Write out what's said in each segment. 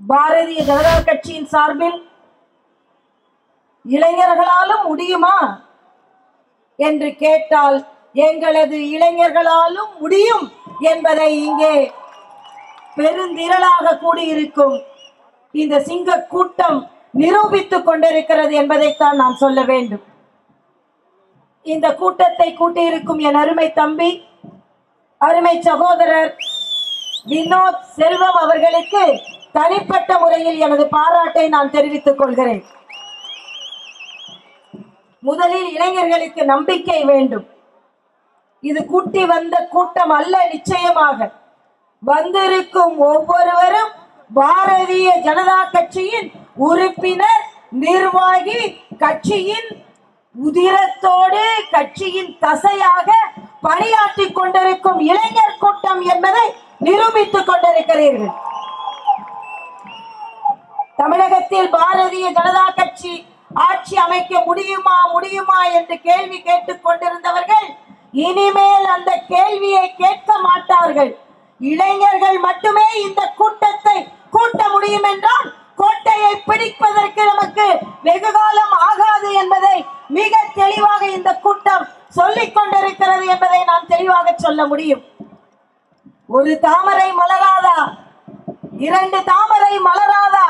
பாரதிய ஜனதா கட்சியின் சார்பில் இளைஞர்களாலும் முடியுமா என்று கேட்டால் எங்களது இளைஞர்களாலும் முடியும் என்பதை இங்கே பெருந்திரளாக கூடியிருக்கும் இந்த சிங்க கூட்டம் நிரூபித்துக் கொண்டிருக்கிறது என்பதைத்தான் நான் சொல்ல வேண்டும். இந்த கூட்டத்தை கூட்டியிருக்கும் என் அருமை தம்பி அருமை சகோதரர் வினோத் செல்வம் அவர்களுக்கு தனிப்பட்ட முறையில் எனது பாராட்டை நான் தெரிவித்துக் கொள்கிறேன். முதலில் இளைஞர்களுக்கு நம்பிக்கை வேண்டும். இது கூட்டி வந்த கூட்டம் அல்ல நிச்சயமாக. வந்திருக்கும் ஒவ்வொருவரும் பாரதிய ஜனதா கட்சியின் உறுப்பினர் நிர்வாகி கட்சியின் உதிரத்தோடு கட்சியின் தசையாக பணியாற்றிக் கொண்டிருக்கும் இளைஞர் கூட்டம் என்பதை நிரூபித்துக் கொண்டிருக்கிறீர்கள். தமிழகத்தில் பாரதிய ஜனதா கட்சி ஆட்சி அமைக்க முடியுமா முடியுமா என்று கேள்வி கேட்டுக் கொண்டிருந்தவர்கள் இனிமேல் அந்த கேள்வியை கேட்க மாட்டார்கள். இளைஞர்கள் மட்டுமே இந்த கூட்டத்தை கூட்ட முடியும் என்றால் கோட்டையை பிடிப்பதற்கு நமக்கு வெகு காலம் ஆகாது என்பதை மிக தெளிவாக இந்த கூட்டம் சொல்லிக் கொண்டிருக்கிறது என்பதை நான் தெளிவாக சொல்ல முடியும். ஒரு தாமரை மலராதா? இரண்டு தாமரை மலராதா?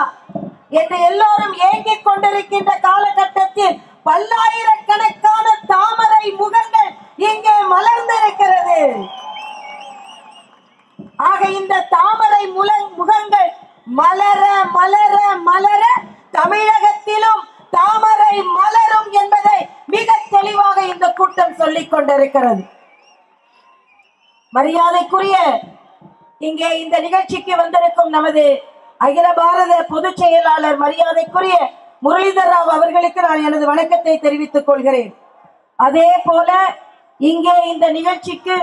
என்று எல்லோரும் ஏங்கிக் கொண்டிருக்கின்ற காலகட்டத்தில் பல்லாயிரக்கணக்கான தாமரை முகங்கள் இங்கே மலர்ந்திருக்கிறது. ஆக இந்த தாமரை முல முகங்கள் மலர மலர மலர தமிழகத்திலும் தாமரை மலரும் என்பதை மிக தெளிவாக இந்த கூட்டம் சொல்லிக் கொண்டிருக்கிறது. மரியாதைக்குரிய இங்கே இந்த நிகழ்ச்சிக்கு வந்திருக்கும் நமது அகில பாரத பொதுச் செயலாளர் மரியாதைக்குரிய முரளிதர் ராவ் அவர்களுக்கு நான் எனது வணக்கத்தை தெரிவித்துக் கொள்கிறேன். அதே போல இங்கே இந்த நிகழ்ச்சிக்கு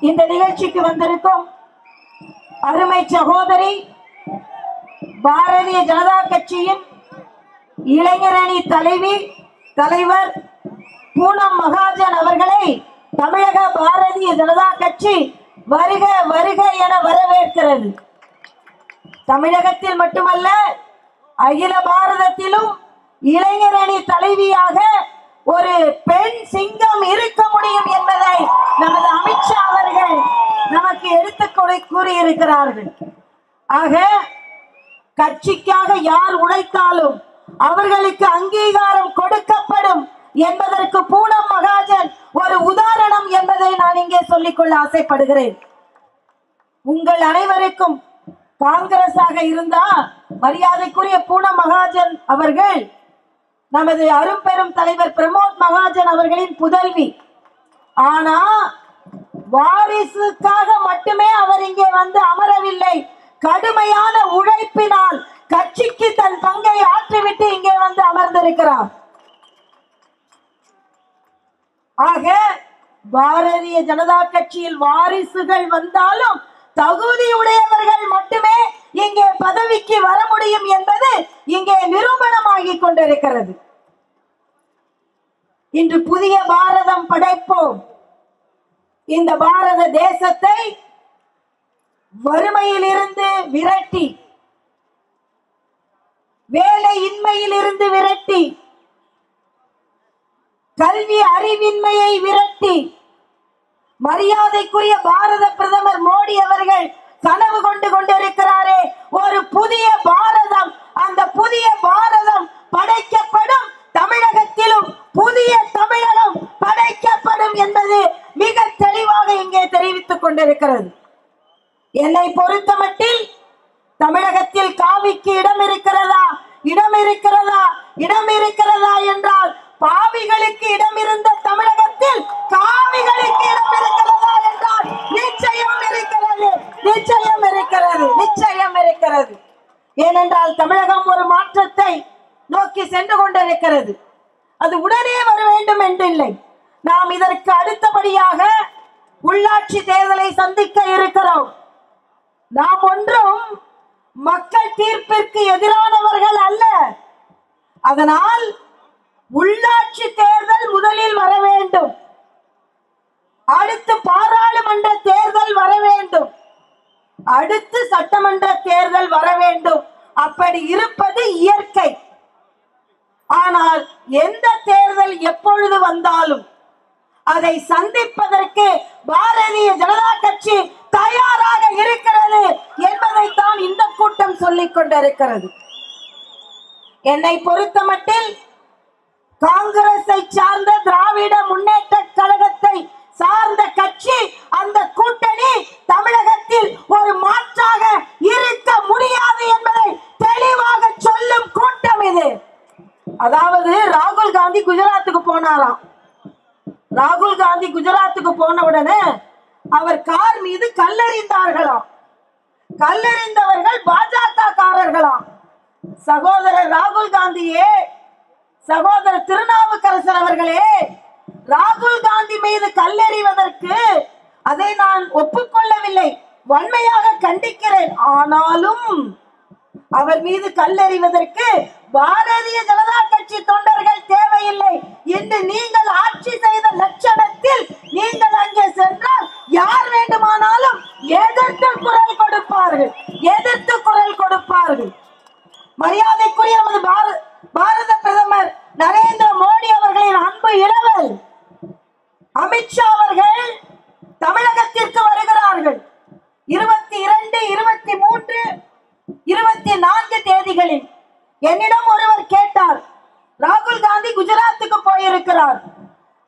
இந்த நிகழ்ச்சிக்கு வந்திருக்கும் அருமை சகோதரி பாரதிய ஜனதா கட்சியின் இளைஞரணி தலைவி தலைவர் பூனம் மகாஜன் அவர்களை தமிழக பாரதிய ஜனதா கட்சி வருக வருக என வரவேற்கிறது. தமிழகத்தில் மட்டுமல்ல அகில பாரதத்திலும் இளைஞரணி தலைவியாக ஒரு பெண் சிங்கம் இருக்க முடியும் என்பதை நமது அமித்ஷா அவர்கள் நமக்கு எடுத்துக் கூறியிருக்கிறார்கள். ஆக கட்சிக்காக யார் உழைத்தாலும் அவர்களுக்கு அங்கீகாரம் கொடுக்கப்படும் என்பதற்கு பூனம் மகாஜன் ஒரு உதாரணம் என்பதை நான் இங்கே சொல்லிக்கொள்ள ஆசைப்படுகிறேன். உங்கள் அனைவருக்கும் காங்கிரஸாக இருந்தா மரியாதைக்குரிய பூனம் மகாஜன் அவர்கள் நமது அரும்பெரும் தலைவர் பிரமோத் மகாஜன் அவர்களின் புதல்வி. ஆனா வாரிசுக்காக மட்டுமே அவர் இங்கே வந்து அமரவில்லை. கடுமையான உழைப்பினால் கட்சிக்கு தன் பங்கை ஆற்றிவிட்டு இங்கே வந்து அமர்ந்திருக்கிறார். ஆக பாரதிய ஜனதா கட்சியில் வாரிசுகள் வந்தாலும் தகுதியுடையவர்கள் மட்டுமே இங்கே பதவிக்கு வர முடியும் என்பது இங்கே நிரூபணமாகிக் கொண்டிருக்கிறது. இன்று புதிய பாரதம் படைப்போம். இந்த பாரத தேசத்தை வறுமையிலிருந்து விரட்டி வேலையின்மையிலிருந்து விரட்டி கல்வி அறிவின்மையை விரட்டி மரியாதைக்குரிய பாரத பிரதமர் மோடி அவர்கள் கனவு கொண்டு கொண்டிருக்கிறாரே ஒரு புதிய பாரதம் அந்த புதிய பாரதம் படைக்கப்படும் தமிழகத்திலும் புதிய தமிழகம் படைக்கப்படும் என்பது மிக தெளிவாக இங்கே தெரிவித்துக் கொண்டிருக்கிறது. என்னை பொறுத்தமட்டில் தமிழகத்தில் காவிக்கு இடம் இருக்கிறதா? இடம் இருக்கிறதா? இடம் இருக்கிறதா என்றால் பாவிகளுக்கு இடம் இருந்த தமிழகத்தில் காவிகளுக்கு இடம் இருக்கிறதா என்றால் நிச்சயம் இருக்கிறது. நிச்சயம் இருக்கிறது. நிச்சயம் இருக்கிறது. ஏனென்றால் தமிழகம் ஒரு மாற்றத்தை நோக்கி சென்று கொண்டிருக்கிறது. அது உடனே வர வேண்டும் என்றில்லை. நாம் இதற்கு அடுத்தபடியாக உள்ளாட்சி தேர்தலை சந்திக்க இருக்கிறோம். நாம் ஒன்றும் மக்கள் தீர்ப்பிற்கு எதிரானவர்கள் அல்ல. அதனால் உள்ளாட்சி தேர்தல் முதலில் வர வேண்டும். அடுத்து பாராளுமன்ற தேர்தல் வர வேண்டும். அடுத்து சட்டமன்ற தேர்தல் வர வேண்டும். அப்படி இருப்பது இயற்கை. ஆனால் எந்த தேர்தல் எப்பொழுது வந்தாலும் அதை சந்திப்பதற்கு பாரதிய ஜனதா கட்சி தயாராக இருக்கிறது என்பதைத்தான் இந்த கூட்டம் சொல்லிக் கொண்டிருக்கிறது. என்னை பொறுத்தமட்டில் காங்கிரஸை சார்ந்த திராவிட முன்னேற்ற கழகத்தை சார்ந்த கட்சி அந்த கூட்டணி தமிழகத்தில் ஒரு மாற்றாக இருக்க முடியாது என்பதை தெளிவாக சொல்லும் கூட்டம் இது. அதாவது ராகுல் காந்தி குஜராத்துக்கு போனாராம். ராகுல் காந்தி குஜராத்துக்கு போன உடனே அவர் கார் மீது கல்லறிந்தார்களாம். கல்லறிந்தவர்கள் பாஜக காரர்களாம் சகோதரர் ராகுல் காந்தியே சகோதரர் திருநாவுக்கரசர் அவர்களே ராகுல் காந்தி மீது கல்லெறிவதற்கு அதை நான் ஒப்புக்கொள்ளவில்லை. வன்மையாக கண்டிக்கிறேன். ஆனாலும் அவர் மீது கல்லறிவதற்கு பாரதிய ஜனதா கட்சி தொண்டர்கள் தேவையில்லை என்று நீங்கள் ஆட்சி செய்த லட்சணத்தில் நீங்கள் அங்கே சென்றால் யார் வேண்டுமானாலும் எதிர்த்து குரல் கொடுப்பார்கள் எதிர்த்து குரல் கொடுப்பார்கள். மரியாதைக்குரிய நமது பார- பாரத பிரதமர் நரேந்திர மோடி அவர்களின் அன்பு இளவல். அமித்ஷா அவர்கள் தமிழகத்திற்கு வருகிறார்கள். இருபது இருபத்தி நான்கு தேதிகளில் என்னிடம் ஒருவர் கேட்டார் ராகுல் காந்தி குஜராத்துக்கு போயிருக்கிறார்.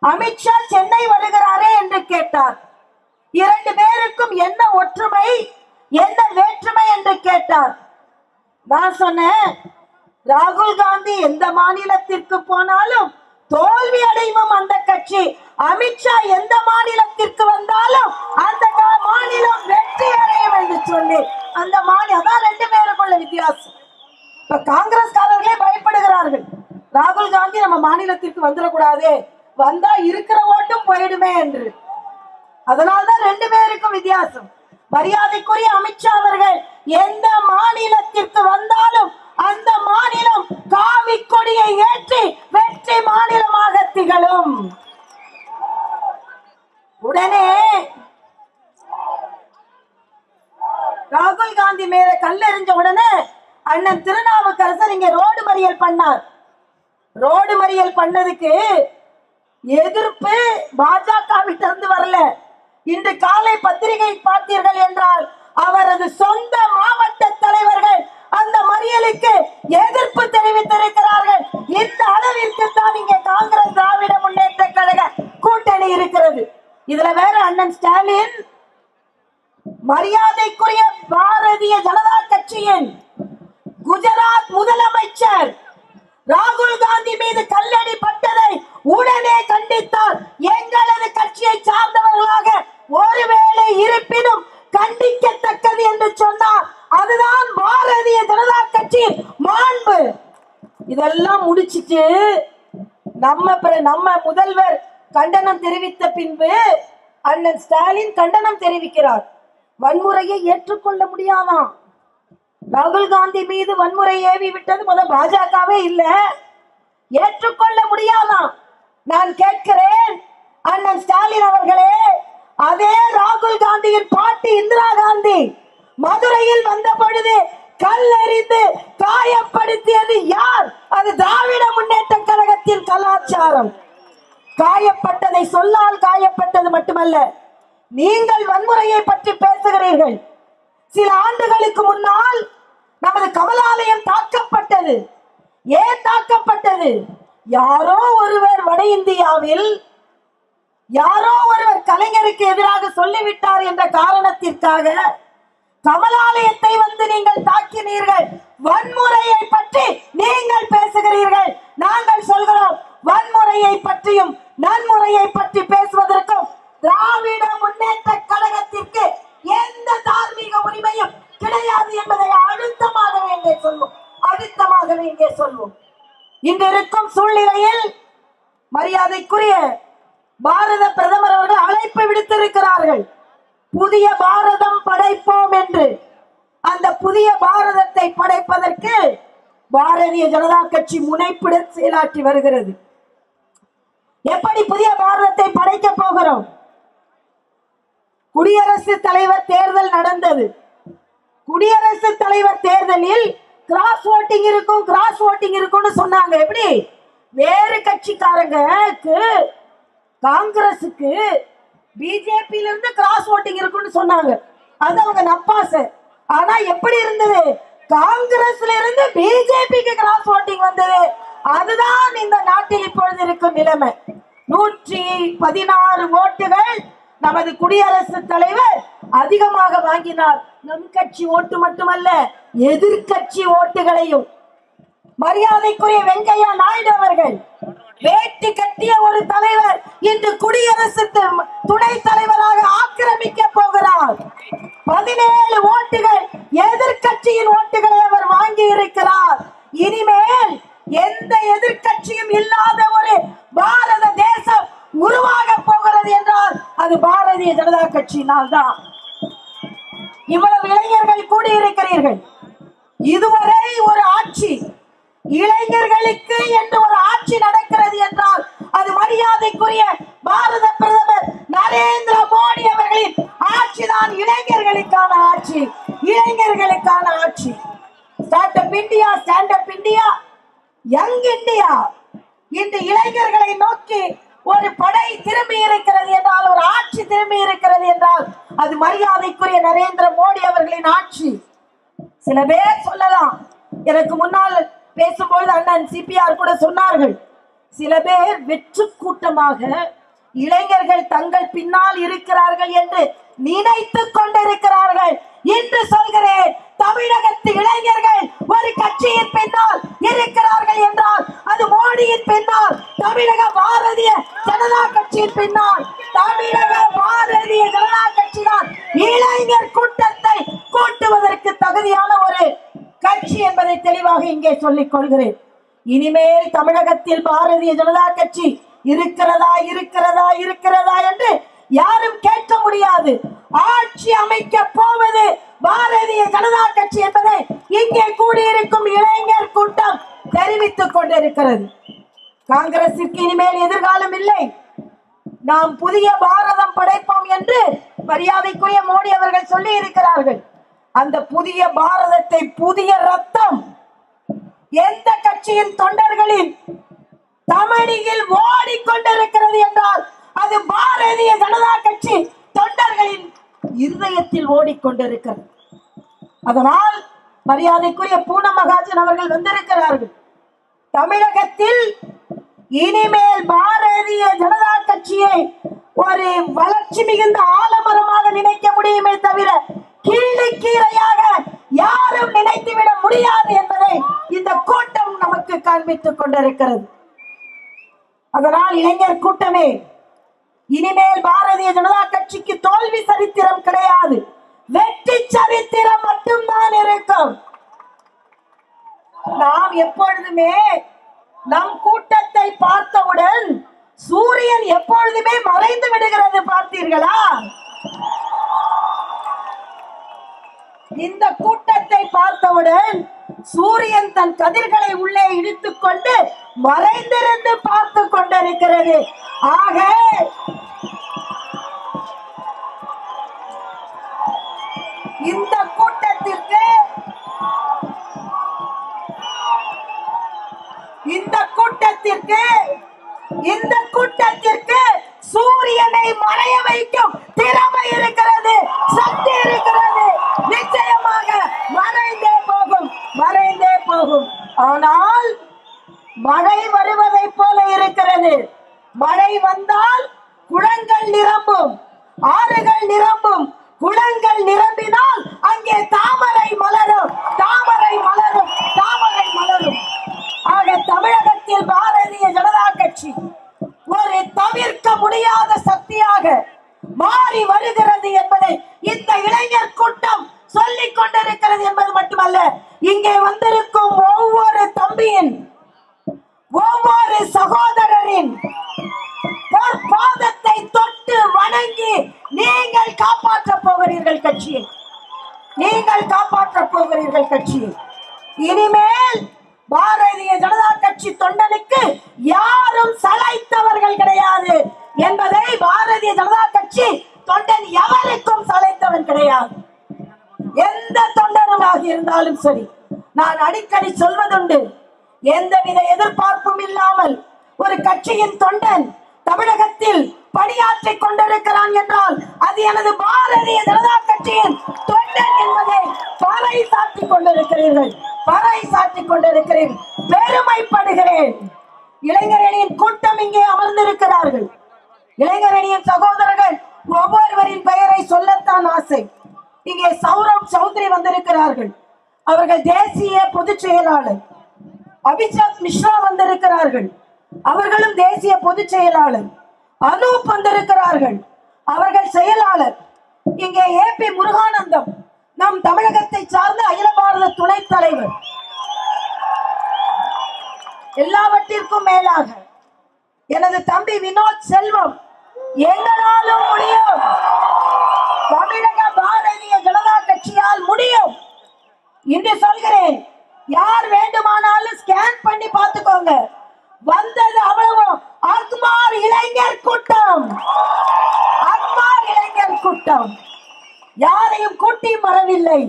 அமித்ஷா சென்னை வருகிறாரே என்று கேட்டார். இரண்டு பேருக்கும் என்ன ஒற்றுமை என்ன வேற்றுமை என்று கேட்டார். நான் சொன்னேன் ராகுல் காந்தி எந்த மாநிலத்திற்கு போனாலும் தோல்வி அடையும் அந்த கட்சி. அமித்ஷா எந்த மாநிலத்திற்கு வந்தாலும் அந்த கா- மாநிலம் வெற்றி அடையும் என்று சொல்லி அந்த மாநிலம் அதான் ரெண்டு பேருக்குள்ள வித்தியாசம். இப்ப காங்கிரஸ்காரர்களே பயப்படுகிறார்கள். ராகுல் காந்தி நம்ம மாநிலத்திற்கு வந்துடக்கூடாது. வந்தா இருக்கிற ஓட்டும் போயிடுமே என்று. அதனால்தான் ரெண்டு பேருக்கும் வித்தியாசம். மரியாதைக்குரிய அமித்ஷா அவர்கள் எந்த மாநிலத்திற்கு வந்தாலும் அந்த மாநிலம் காவி கொடியை ஏற்றி வெற்றி மாநிலமாக திகழும். உடனே ராகுல் காந்தி மேல கல்லெறிஞ்ச உடனே அண்ணன் திருநாவுக்கரசர் இங்க ரோடு மறியல் பண்ணார். ரோடு மறியல் பண்ணதுக்கு எதிர்ப்பு பாஜகவிட்ட இருந்து வரல. இன்று காலை பத்திரிகை பார்த்தீர்கள் என்றால் அவரது சொந்த மாவட்ட தலைவர்கள் அந்த மறியலுக்கு எதிர்ப்பு தெரிவித்திருக்கிறார்கள். இந்த அளவிற்கு தான் இங்கே காங்கிரஸ் திராவிட முன்னேற்ற கழக கூட்டணி இருக்கிறது. இதுல வேற அண்ணன் ஸ்டாலின் மரியாதைக்குரிய பாரதிய ஜனதா கட்சியின் குஜராத் முதலமைச்சர் ராகுல் காந்தி மீது கல்லடி பட்டதை உடனே கண்டித்தார். எங்களது கட்சியை சார்ந்தவர்களாக ஒருவேளை இருப்பினும் கண்டிக்கத்தக்கது என்று சொன்னார் அதுதான் பாரதிய ஜனதா கட்சியின் மாண்பு. இதெல்லாம் முடிச்சிட்டு நம்ம நம்ம முதல்வர் கண்டனம் தெரிவித்த பின்பு அண்ணன் ஸ்டாலின் கண்டனம் தெரிவிக்கிறார். வன்முறையை ஏற்றுக்கொள்ள முடியாதான் ராகுல் காந்தி மீது வன்முறை ஏவி விட்டது முத பாஜகவே இல்ல. ஏற்றுக்கொள்ள முடியாதான் நான் கேட்கிறேன் அண்ணன் ஸ்டாலின் அவர்களே அதே ராகுல் காந்தியின் பாட்டி இந்திரா காந்தி மதுரையில் வந்த பொழுது கல்லெறிந்து காயப்படுத்தியது யார்? அது திராவிட முன்னேற்ற கழகத்தின் கலாச்சாரம். காயப்பட்டதை சொல்லால் காயப்பட்டது மட்டுமல்ல நீங்கள் வன்முறையை பற்றி பேசுகிறீர்கள். சில ஆண்டுகளுக்கு முன்னால் நமது கமலாலயம் தாக்கப்பட்டது. ஏன் தாக்கப்பட்டது? யாரோ ஒருவர் வட இந்தியாவில் யாரோ ஒருவர் கலைஞருக்கு எதிராக சொல்லிவிட்டார் என்ற காரணத்திற்காக கமலாலயத்தை வந்து நீங்கள் தாக்கினீர்கள். வன்முறையை பற்றி நீங்கள் பேசுகிறீர்கள். நாங்கள் சொல்கிறோம் வன்முறையை பற்றியும் நன்முறையை பற்றி பேசுவதற்கும் திராவிட முன்னேற்ற கழகத்திற்கு எந்த தார்மீக உரிமையும் கிடையாது என்பதை அழுத்தமாகவே இங்கே சொல்வோம். அழுத்தமாகவே இங்கே சொல்வோம். இன்று இருக்கும் சூழ்நிலையில் மரியாதைக்குரிய பாரத பிரதமர் அவர்கள் அழைப்பு விடுத்திருக்கிறார்கள். புதிய பாரதம் படைப்போம் என்று. அந்த புதிய பாரதத்தை படைப்பதற்கு பாரதிய ஜனதா கட்சி முனைப்புடன் செயலாற்றி வருகிறது. எப்படி புதிய பாரதத்தை படைக்க போகிறோம்? குடியரசு தலைவர் தேர்தல் நடந்தது. குடியரசு தலைவர் தேர்தலில் கிராஸ் ஓட்டிங் இருக்கும் கிராஸ் ஓட்டிங் இருக்கும்னு சொன்னாங்க. எப்படி? வேறு கட்சிக்காரங்களுக்கு காங்கிரஸுக்கு பிஜேபியில இருந்து கிராஸ் ஓட்டிங் இருக்கும்னு சொன்னாங்க. அது அவங்க நப்பாசு. ஆனா எப்படி இருந்தது? காங்கிரஸ்ல இருந்து பிஜேபிக்கு கிராஸ் ஓட்டிங் வந்தது. அதுதான் இந்த நாட்டில் இப்பொழுது இருக்கும் நிலைமை. நூற்றி பதினாறு ஓட்டுகள் நமது குடியரசு தலைவர் அதிகமாக வாங்கினார். நம் கட்சி ஓட்டு மட்டுமல்ல எதிர்க்கட்சி ஓட்டுகளையும். மரியாதைக்குரிய வெங்கையா நாயுடு அவர்கள் வேட்டி கட்டிய ஒரு தலைவர் இன்று குடியரசு துணை தலைவராக ஆக்கிரமிக்க போகிறார். பதினேழு ஓட்டுகள் எதிர்க்கட்சியின் ஓட்டுகளை அவர் வாங்கி இருக்கிறார் இனிமேல் எந்த எதிர்க்கட்சியும் இல்லாத ஒரு பாரத தேசம் உருவாக போகிறது என்றால் அது பாரதிய ஜனதா கட்சியினால் தான் இவ்வளவு இளைஞர்கள் கூடியிருக்கிறீர்கள். இதுவரை ஒரு ஆட்சி இளைஞர்களுக்கு என்று ஒரு ஆட்சி நடக்கிறது என்றால் அது மரியாதைக்குரிய பாரத பிரதமர் நரேந்திர மோடி அவர்களின் ஆட்சிதான் இளைஞர்களுக்கான ஆட்சி இளைஞர்களுக்கான ஆட்சி. Start up India stand up India young India இன்று இளைஞர்களை நோக்கி ஒரு படை திரும்பி இருக்கிறது என்றால் ஒரு ஆட்சி திரும்பி இருக்கிறது என்றால் அது மரியாதைக்குரிய நரேந்திர மோடி அவர்களின் ஆட்சி. சில பேர் சொல்லலாம். எனக்கு முன்னால் பேசும்பொழுது அண்ணன் சிபிஆர் கூட சொன்னார்கள். சில பேர் வெற்று கூட்டமாக இளைஞர்கள் தங்கள் பின்னால் இருக்கிறார்கள் என்று நினைத்துக் கொண்டிருக்கிறார்கள். என்று சொல்கிறேன் தமிழகத்து இளைஞர்கள் ஒரு கட்சியின் பின்னால் இருக்கிறார்கள் என்றால் அது மோடியின் பின்னால் தமிழக பாரதிய ஜனதா கட்சியின் பின்னால் தமிழக பாரதிய ஜனதா கட்சி தான் இளைஞர் கூட்டத்தை கூட்டுவதற்கு தகுதியான ஒரு கட்சி என்பதை தெளிவாக இங்கே சொல்லிக் கொள்கிறேன். இனிமேல் தமிழகத்தில் பாரதிய ஜனதா கட்சி இருக்கிறதா இருக்கிறதா இருக்கிறதா என்று யாரும் கேட்க முடியாது. ஆட்சி அமைக்க போவது பாரதிய ஜனதா கட்சி என்பதை இங்கே கூடியிருக்கும் இளைஞர் கூட்டம் தெரிவித்துக் கொண்டிருக்கிறது. காங்கிரசிற்கு இனிமேல் எதிர்காலம் இல்லை. நாம் புதிய பாரதம் படைப்போம் என்று மரியாதைக்குரிய மோடி அவர்கள் சொல்லி இருக்கிறார்கள் அந்த புதிய பாரதத்தை புதிய ரத்தம் எந்த கட்சியின் தொண்டர்களின் தமிழில் ஓடிக்கொண்டிருக்கிறது என்றால் அது வேகத்தில் ஓடிக்கொண்டிருக்கிறது. அதனால் மரியாதைக்குரிய பூன மகாஜன் அவர்கள் வந்திருக்கிறார்கள். தமிழகத்தில் இனிமேல் பாரதிய ஜனதா கட்சியை ஒரு வளர்ச்சி மிகுந்த ஆலமரமாக நினைக்க முடியுமே தவிர கிள்ளி கீரையாக யாரும் நினைத்துவிட முடியாது என்பதை இந்த கூட்டம் நமக்கு காண்பித்துக் கொண்டிருக்கிறது. அதனால் இளைஞர் கூட்டமே இனிமேல் பாரதிய ஜனதா கட்சிக்கு தோல்வி சரித்திரம் கிடையாது. வெற்றி சரித்திரம் மட்டும்தான் இருக்கும். நாம் எப்பொழுதுமே நம் கூட்டத்தை பார்த்தவுடன் சூரியன் எப்பொழுதுமே மறைந்து விடுகிறது பார்த்தீர்களா? இந்த கூட்டத்தை பார்த்தவுடன் சூரியன் தன் கதிர்களை உள்ளே இழுத்துக் கொண்டு மறைந்திருந்து பார்த்து கொண்டிருக்கிறது. ஆக கூட்டத்திற்கு இந்த கூட்டத்திற்கு சூரியனை மறைய வைக்கும் திறமை இருக்கிறது சக்தி இருக்கிறது. நிச்சயமாக மறைந்தே போகும் மறைந்தே போகும். ஆனால் மழை வருவதை போல இருக்கிறது. மழை வந்தால் குளங்கள் நிரம்பும் ஆறுகள் நிரம்பும். குளங்கள் நிரம்பினால் அங்கே தாமரை மலரும் தாமரை மலரும் தாமரை மலரும். ஆக தமிழக தமிழகத்தில் பாரதிய ஜனதா கட்சி ஒரு தவிர்க்க முடியாத சக்தியாக மாறி வருகிறது என்பதை இந்த இளைஞர் கூட்டம் சொல்லிக் கொண்டிருக்கிறது என்பது மட்டுமல்ல இங்கே வந்திருக்கும் ஒவ்வொரு தம்பியின் ஒவ்வொரு சகோதரரின் பாதத்தை தொட்டு வணங்கி நீங்கள் காப்பாற்ற போகிறீர்கள் கட்சியை. நீங்கள் காப்பாற்ற போகிறீர்கள் கட்சியை. இனிமேல் பாரதிய ஜனதா கட்சி தொண்டனுக்கு யாரும் சளைத்தவர்கள் கிடையாது என்பதை பாரதிய ஜனதா கட்சி தொண்டன் எவருக்கும் சளைத்தவன் கிடையாது. எந்த தொண்டருமாக இருந்தாலும் சரி நான் அடிக்கடி சொல்வதுண்டு எந்தவித எதிர்பார்ப்பும் இல்லாமல் ஒரு கட்சியின் தொண்டன் தமிழகத்தில் பணியாற்றிக் கொண்டிருக்கிறான் என்றால் அது எனது பாரதிய ஜனதா கட்சியின் தொண்டன் என்பதை பறை சாற்றிக் கொண்டிருக்கிறீர்கள். பறை சாற்றிக் கொண்டிருக்கிறேன். பெருமைப்படுகிறேன். இளைஞரணியின் கூட்டம் இங்கே அமர்ந்திருக்கிறார்கள். இளைஞரணியின் சகோதரர்கள் ஒவ்வொருவரின் பெயரை சொல்லத்தான் ஆசை. இங்கே சௌரவ் சௌத்ரி வந்திருக்கிறார்கள். அவர்கள் தேசிய பொதுச் செயலாளர். அபிஷாக் மிஸ்ரா வந்திருக்கிறார்கள். அவர்களும் தேசிய பொதுச் செயலாளர். அனூப் வந்திருக்கிறார்கள். அவர்கள் செயலாளர். இங்கே ஏ பி முருகானந்தம். நம் தமிழகத்தை சார்ந்த அகில பாரத துணைத் தலைவர். எல்லாவற்றிற்கும் மேலாக எனது தம்பி வினோத் செல்வம் எங்களாலும் முடியும். தமிழக பாரதிய ஜனதா கட்சியால் முடியும். இன்று சொல்கிறேன் யார் வேண்டுமானாலும் ஸ்கேன் பண்ணி பார்த்துக்கோங்க. வந்தது அவ்வளவு. அக்மார் இளைஞர் கூட்டம். அக்மார் இளைஞர் கூட்டம். யாரையும் கூட்டி வரவில்லை.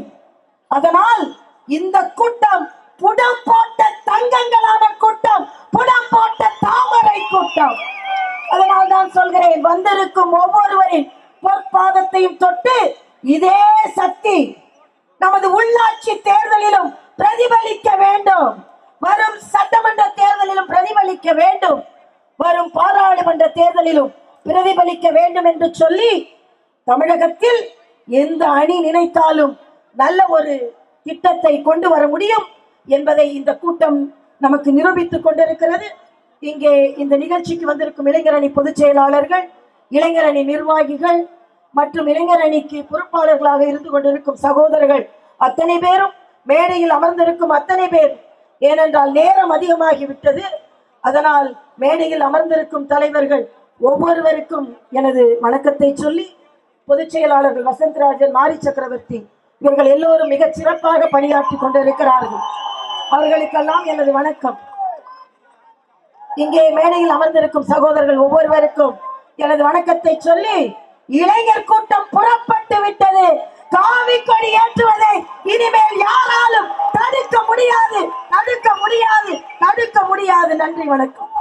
அதனால் இந்த கூட்டம் புடம் போட்ட தங்கங்களான கூட்டம் புடம் போட்ட தாமரை கூட்டம். அதனால் தான் சொல்கிறேன் வந்திருக்கும் ஒவ்வொருவரின் பொற்பாதத்தையும் தொட்டு இதே சக்தி நமது உள்ளாட்சி தேர்தலிலும் பிரதிபலிக்க வேண்டும். வரும் சட்டமன்ற தேர்தலிலும் பிரதிபலிக்க வேண்டும். வரும் பாராளுமன்ற தேர்தலிலும் பிரதிபலிக்க வேண்டும் என்று சொல்லி தமிழகத்தில் எந்த அணி நினைத்தாலும் நல்ல ஒரு திட்டத்தை கொண்டு வர முடியும் என்பதை இந்த கூட்டம் நமக்கு நிரூபித்துக் கொண்டிருக்கிறது. இங்கே இந்த நிகழ்ச்சிக்கு வந்திருக்கும் இளைஞரணி பொதுச் செயலாளர்கள் இளைஞரணி நிர்வாகிகள் மற்றும் இளைஞரணிக்கு பொறுப்பாளர்களாக இருந்து கொண்டிருக்கும் சகோதரர்கள் அத்தனை பேரும் மேடையில் அமர்ந்திருக்கும் அத்தனை பேர் ஏனென்றால் நேரம் அதிகமாகிவிட்டது. அதனால் மேடையில் அமர்ந்திருக்கும் தலைவர்கள் ஒவ்வொருவருக்கும் எனது வணக்கத்தை சொல்லி பொதுச் செயலாளர்கள் வசந்தராஜன் மாரி சக்கரவர்த்தி இவர்கள் எல்லோரும் மிக சிறப்பாக பணியாற்றி கொண்டிருக்கிறார்கள். அவர்களுக்கெல்லாம் எனது வணக்கம். இங்கே மேடையில் அமர்ந்திருக்கும் சகோதரர்கள் ஒவ்வொருவருக்கும் எனது வணக்கத்தை சொல்லி இளைஞர் கூட்டம் புறப்பட்டு விட்டது. காவி கொடி ஏற்றுவதை இனிமேல் யாராலும் தடுக்க முடியாது. தடுக்க முடியாது. தடுக்க முடியாது. நன்றி வணக்கம்.